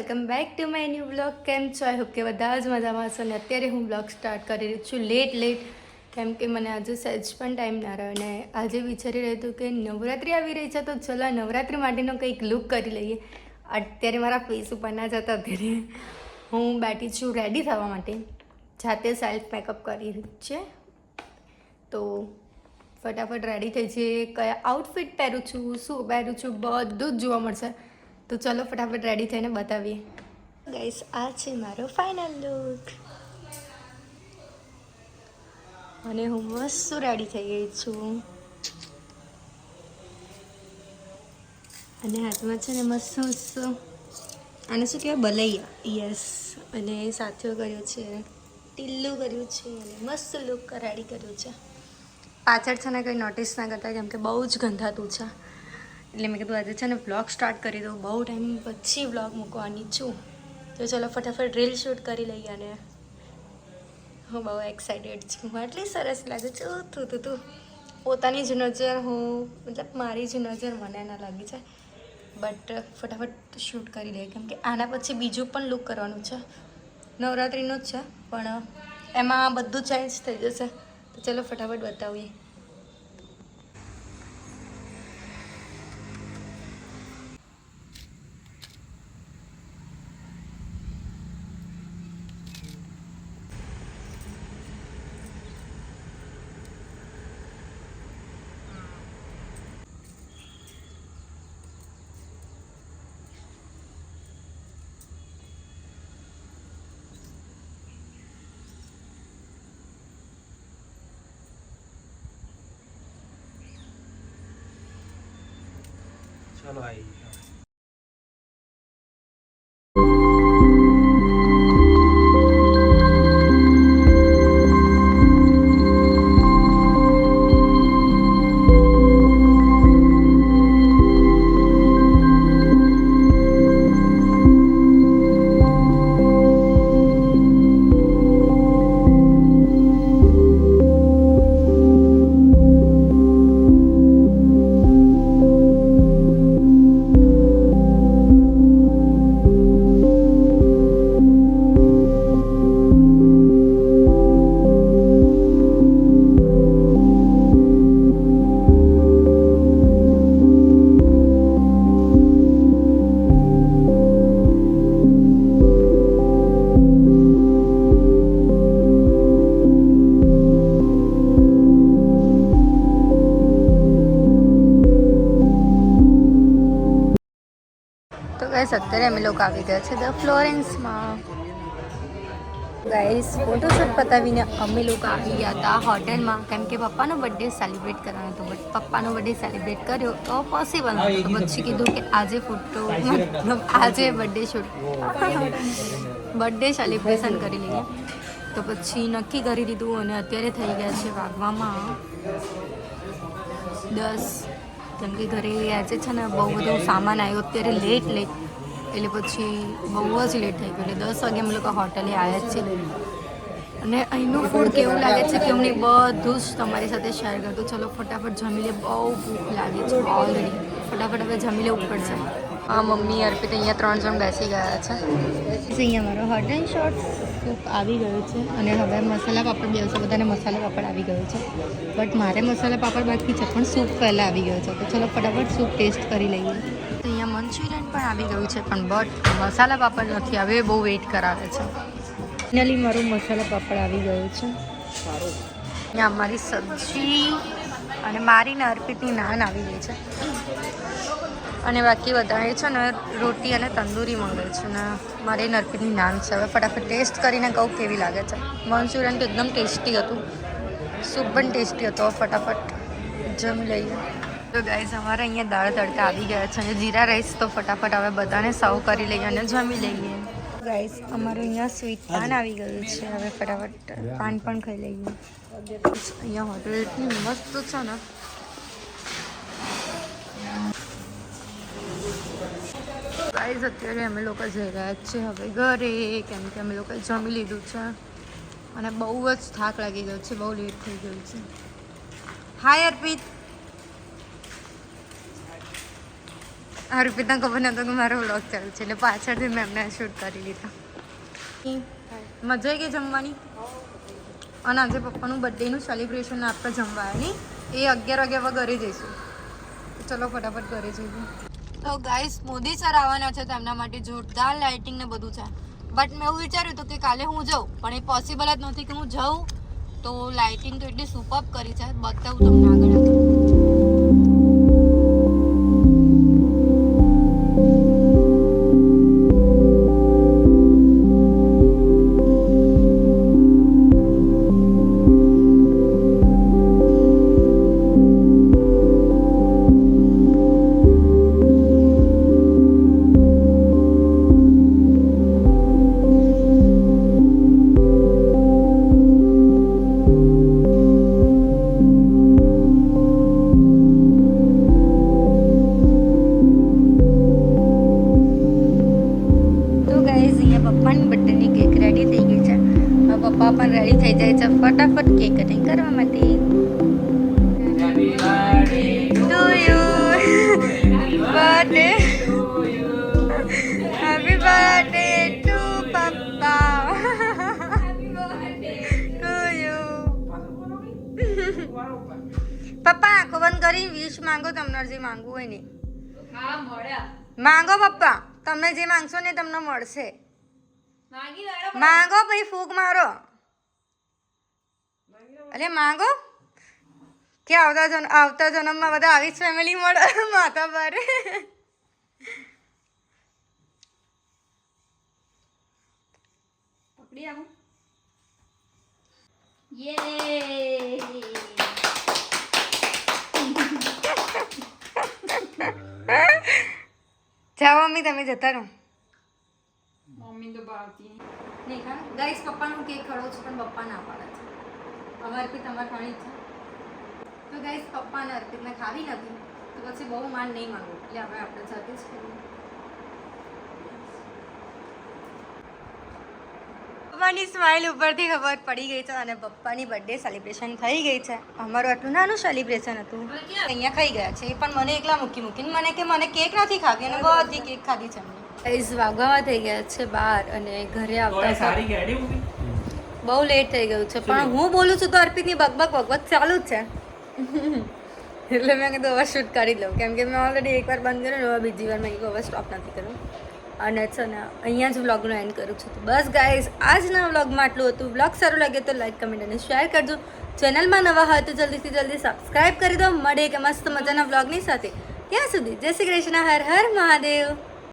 Welcome back to my new blog. કેમ છો? I hope કે બધા જ મજામાં છો અને અત્યારે હું બ્લોગ સ્ટાર્ટ કરી રહી છું લેટ લેટ કેમ કે મને આજે સહેજ પણ ટાઈમ ના રહ્યો અને આજે વિચારી રહ્યું હતું કે નવરાત્રિ આવી રહી છે તો ચલો નવરાત્રિ માટેનો કંઈક લુક કરી લઈએ. અત્યારે મારા ફેસ ઉપર ના જતા અત્યારે. હું બેઠી છું રેડી થવા માટે. જાતે સેલ્ફ મેકઅપ કરી છે. તો ફટાફટ રેડી થઈ છે કયા આઉટફિટ પહેરું છું, શું પહેરું છું, બધું જ જોવા મળશે. તો ચલો ફટાફટ રેડી થઈને બતાવીએ. ગાઈસ આ છે મારો ફાઇનલ લુક અને હું મસ્ત રેડી થઈ ગઈ છું. અને હાથમાં છે ને મસ્ત મસ્ત આને શું કહેવાય? બલૈયા. યસ અને સાથીઓ કર્યો છે, ટીલ્લું કર્યું છે, અને મસ્ત લુક રેડી કર્યું છે. પાછળ છે ને કંઈ નોટિસ ના કરતા, કેમ કે બહુ જ ગંધાતું છે. એટલે મેં કીધું, આજે છે ને વ્લોગ સ્ટાર્ટ કરી દઉં. બહુ ટાઈમ પછી વ્લોગ મૂકવાની છું. તો ચલો ફટાફટ રીલ શૂટ કરી લઈએ અને હું બહુ એક્સાઇટેડ છું. આટલી સરસ લાગે છે. તું તું તું. પોતાની જ નજર હું, મતલબ મારી જ નજર મને ના લાગી છે. બટ ફટાફટ શૂટ કરી દઈએ કેમ કે આના પછી બીજું પણ લુક કરવાનું છે. નવરાત્રિનું જ છે, પણ એમાં બધું ચેન્જ થઈ જશે. તો ચલો ફટાફટ બતાવીએ. ચલો ગાઈસ અત્યારે અમે લોકો આવી ગયા છે ધ ફ્લોરેન્સમાં ગાઈસ ફોટોશૂટ પતાવીને અમે લોકો આવી ગયા હતા હોટેલમાં. કેમ કે પપ્પાનો બર્થડે સેલિબ્રેટ કરવાનો હતો બટ પપ્પાનો બર્થડે સેલિબ્રેટ કર્યો તો પોસિબલ નહોતું. પછી કીધું કે આજે ફોટો મતલબ આજે બર્થડે શૂટ બર્થડે સેલિબ્રેશન કરી લઈએ. તો પછી નક્કી કરી દીધું અને અત્યારે થઈ ગયા છે વાગવામાં દસ. કેમ કે ઘરે આજે છે ને બહુ બધો સામાન આવ્યો અત્યારે લેટ લેટ એટલે પછી બહુ જ લેટ થઈ ગયું. એટલે દસ વાગે અમે લોકો હોટલે આવ્યા જ છે અને અહીંનું ફૂડ કેવું લાગે છે કે અમને બધું જ તમારી સાથે શેર કરતું ચલો ફટાફટ જમી લે. બહુ ભૂખ લાગે છે ઓલરેડી ફટાફટ હવે જમી ઉપર છે. હા મમ્મી અર્પિત અહીંયા ત્રણ જણ બેસી ગયા છે. અહીંયા મારો હોટ એન્ડ શોર્ટ સૂપ આવી ગયો છે. અને હવે મસાલા પાપડ બે બધાને મસાલા પાપડ આવી ગયો છે. બટ મારે મસાલા પાપડ બાકી છે પણ સૂપ પહેલાં આવી ગયો છે. તો ચલો ફટાફટ સૂપ ટેસ્ટ કરી લઈએ. મંચુરિયન પણ આવી ગયું છે પણ બટ મસાલા પાપડ નથી આવે બહુ વેઇટ કરાવે છે. ફાઇનલી મારું મસાલા પાપડ આવી ગયું છે. ત્યાં અમારી સબ્જી અને મારી ને અર્પિતની નાન આવી ગઈ છે. અને બાકી બધાએ છે ને રોટી અને તંદૂરી મંગાવી છે ને મારે નરપીની નાન છે. હવે ફટાફટ ટેસ્ટ કરીને કહું કેવી લાગે છે. મંચુરિયન તો એકદમ ટેસ્ટી હતું. સૂપ પણ ટેસ્ટી હતો ફટાફટ જમી લઈએ. તો ગાઈઝ અમારે અહીંયા દાળ તડકા આવી ગયા છે અને જીરા રાઈસ તો ફટાફટ હવે બધાને સર્વ કરી લઈએ અને જમી લઈએ. ગાઈઝ અમારે અહીંયા સ્વીટ પાન આવી ગયું છે. હવે ફટાફટ પાન પણ ખાઈ લઈએ. અહીંયા હોટલ એટલી મસ્ત છે ને. ગાઈઝ અત્યારે અમે લોકો જઈ રહ્યા છીએ હવે ઘરે, કેમ કે અમે લોકો જમી લીધું છે. અને બહુ જ થાક લાગી ગયો છે, બહુ લેટ થઈ ગયું છે. હાય અર્પિત. અર્પિતને ખબર નતો કે મારો વ્લોગ ચાલુ છે એટલે પાછળથી મેં એમને શૂટ કરી લીધા. મજા આવી ગઈ જમવાની? અને આજે પપ્પાનું બર્થડેનું સેલિબ્રેશન આપણે જમવાની. એ અગિયાર વાગ્યા હવે ઘરે જઈશું. ચલો ફટાફટ ઘરે જઈશું તો ગાઈસ મોદી સર આવવાના છે તો એમના માટે જોરદાર લાઇટિંગ ને બધું છે. બટ મેં એવું વિચાર્યું હતું કે કાલે હું જાઉં પણ એ પોસિબલ જ નથી કે હું જાઉં. તો લાઇટિંગ તો એટલી સુપર કરી છે. બતાવું તમને આગળ. પપ્પા પણ રેડી થઈ જાય છે. ફટાફટ કેક કટિંગ કરવા માટે. To you birthday happy birthday to પપ્પા ટુ યુ પપ્પા આંખો બંધ કરી. વિશ માંગો તમને જે માંગવું હોય ને. માંગો પપ્પા. તમે જે માંગશો ને તમને મળશે. માંગો પછી ફૂક મારો. અરે માંગો. કે આવતા જન આવતા જન્મમાં બધા આવી જ ફેમિલી મળે? માતા બારે. પકડી આવું. જાઓ મમ્મી તમે જતા રહો. મમ્મી તો ભાવતી. નહીં. ગાઈસ પપ્પાનું કેક ખરો છે પણ પપ્પા ના પાડે છે. હવે અર્પિત અમારે ખાણી છે. તો ગાઈસ પપ્પાને અર્પિતને ખાવી નથી, તો પછી બહુ માન નહીં માગું એટલે હવે આપણે જાતે જ કરીએ પપ્પાની સ્માઇલ ઉપરથી ખબર પડી ગઈ છે અને પપ્પાની બર્થડે સેલિબ્રેશન થઈ ગઈ છે. અમારું આટલું નાનું સેલિબ્રેશન હતું. અહીંયા ખાઈ ગયા છે. પણ મને એકલા મૂકી મૂકીને મને કે મને કેક નથી ખાવી, અને બધી કેક ખાધી છે અમને. વાગવા થઈ ગયા છે બહાર અને ઘરે આવતા સારી બહુ લેટ થઈ ગયું છે. પણ હું બોલું છું તો અર્પિતની બગબગ બગબગ ચાલુ જ છે. એટલે મેં કીધું હવે શૂટ કરી લઉં. કેમ કે મેં ઓલરેડી એકવાર બંધ કર્યું હવે બીજી વાર મેં કીધું હવે સ્ટોપ નથી કર્યું. અને છે ને અહીંયા જ વ્લોગનો એન્ડ કરું છું. તો બસ ગાઈઝ આજના વ્લોગમાં આટલું હતું. વ્લોગ સારું લાગે તો લાઈક કમેન્ટ અને શેર કરજો. ચેનલમાં નવા હોય તો જલ્દીથી જલ્દી સબસ્ક્રાઈબ કરી દો. મળે કે મસ્ત મજાના વ્લોગની સાથે. ત્યાં સુધી જય શ્રી કૃષ્ણ હર હર મહાદેવ.